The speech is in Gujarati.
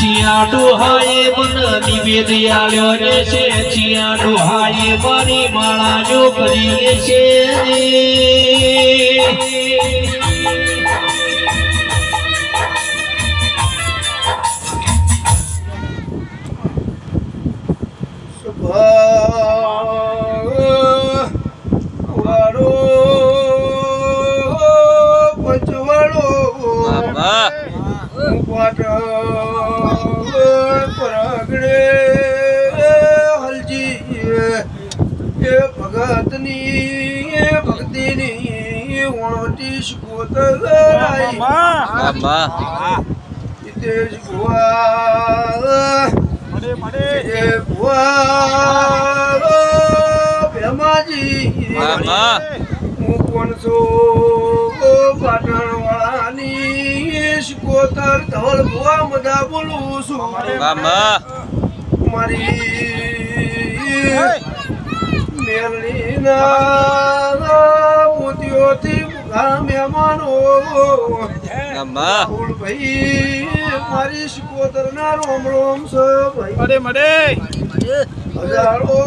ચિયા હાય, મન નિવેદ આલ્યો રે છે ચિયા હાય, મારી માળા જો કરી છે વાળો પાટણ પરાગડે હલજી એ ભગતની ભક્તિની ઓણતી શકોતરાઈ બાબા હિતેશ ભુવા એ ભુવા ભેમાજી હું કોણ છું? પાટણવાળાની શિકોતર ધવલ ભુવા મધા બોલું છું. બાબા મારી મેલડીના મોતીઓથી મુખા મહેમાનો. બાબા રાહુલ ભાઈ મારી શિકોતર ના રોમ રોમ છે ભાઈ. મળે મળે હજારો